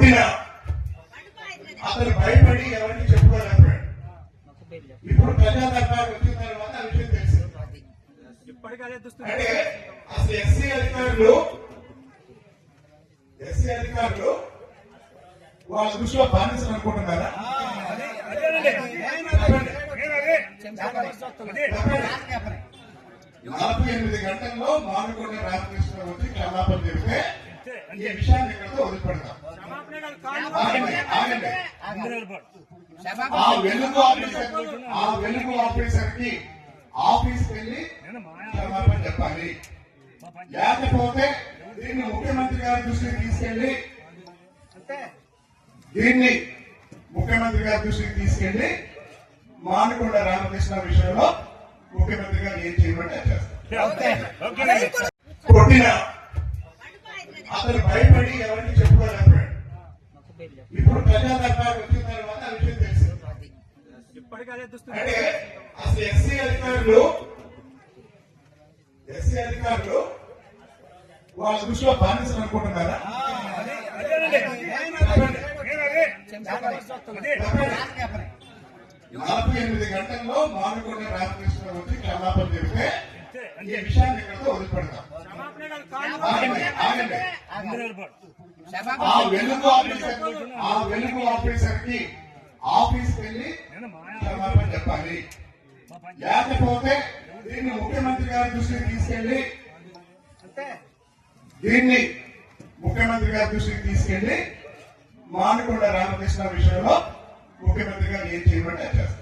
కొట్టిన అతను భయపడి ఎవరికి చెప్పుకోలేకపోయాడు. ఇప్పుడు ప్రజా దర్బార్ వచ్చిన తర్వాత ఆ విషయం తెలిసింది అంటే అసలు ఎస్సీ అధికారులు ఎస్సీ అధికారులు వాళ్ళ దృష్టిలో బానిసలు అనుకుంటున్నారా. నలభై ఎనిమిది గంటల్లో మానుకొండ రామకృష్ణ వచ్చి క్షమాపణ చెబితే ఈ విషయాన్ని ఇక్కడితో వదిలిపెడతాం. ఆ వెలుగు ఆఫీసర్ ఆ వెలుగు ఆఫీసర్కి ఆఫీస్ వెళ్ళి క్షమాపణ చెప్పాలి. లేకపోతే దీన్ని ముఖ్యమంత్రి గారి దృష్టికి తీసుకెళ్ళి దీన్ని ముఖ్యమంత్రి గారి దృష్టికి తీసుకెళ్ళి మానుకొండ రామకృష్ణ విషయంలో ముఖ్యమంత్రి గారు ఏం చేయమంటే చేస్తారు. కొట్టిన అతను భయపడి ఎవరికి చెప్పుకోలేకపోయాడు ఇప్పుడు ప్రజా దర్బార్ వచ్చిన తర్వాత ఆ విషయం తెలిసింది దుస్తులు అంటే అసలు ఎస్సీ అధికారులు ఎస్సీ అధికారులు వాళ్ళ దృష్టిలో బానిసలు అనుకుంటున్నారా. నలభై ఎనిమిది గంటల్లో మానుకొండ రామకృష్ణ వచ్చి క్షమాపణ చెబితే ఈ విషయాన్ని ఇక్కడితో వదిలిపెడతాం ఆ వెలుగు ఆఫీసర్ ఆ వెలుగు ఆఫీసర్కి ఆఫీస్ వెళ్ళి క్షమాపణ చెప్పాలి. లేకపోతే దీన్ని ముఖ్యమంత్రి గారి దృష్టికి తీసుకెళ్ళి దీన్ని ముఖ్యమంత్రి గారి దృష్టికి తీసుకెళ్ళి మానుకొండ రామకృష్ణ విషయంలో ముఖ్యమంత్రి గారు ఏం చేయమంటే చేస్తారు